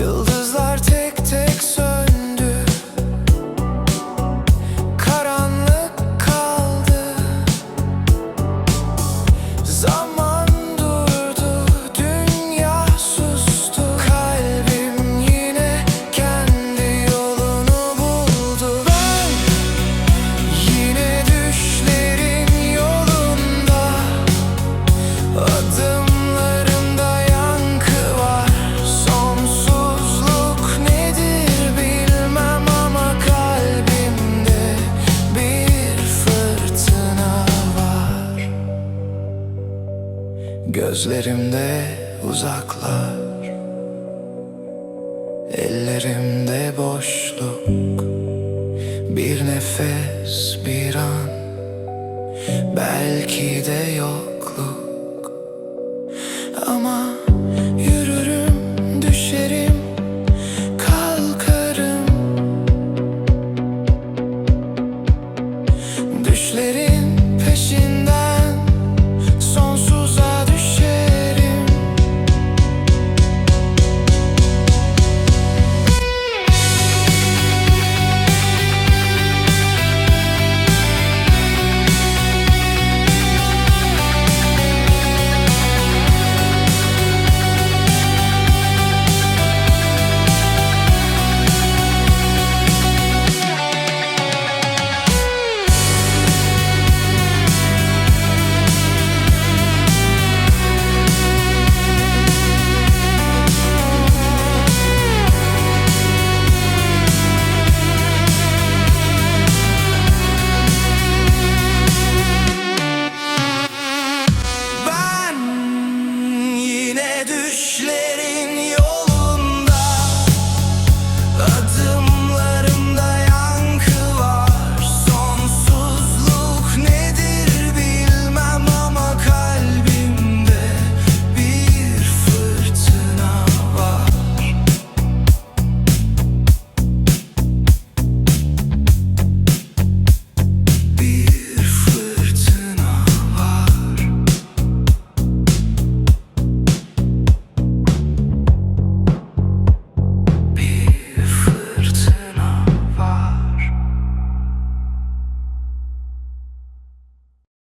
Yıldızlar tek tek söndü. Karanlık kaldı. Zaman durdu Dünya sustu. Kalbim yine kendi yolunu buldu. Ben Yine düşlerin yolunda. Adımlarımda Gözlerimde uzaklar Ellerimde boşluk. Bir nefes bir an Belki de yokluk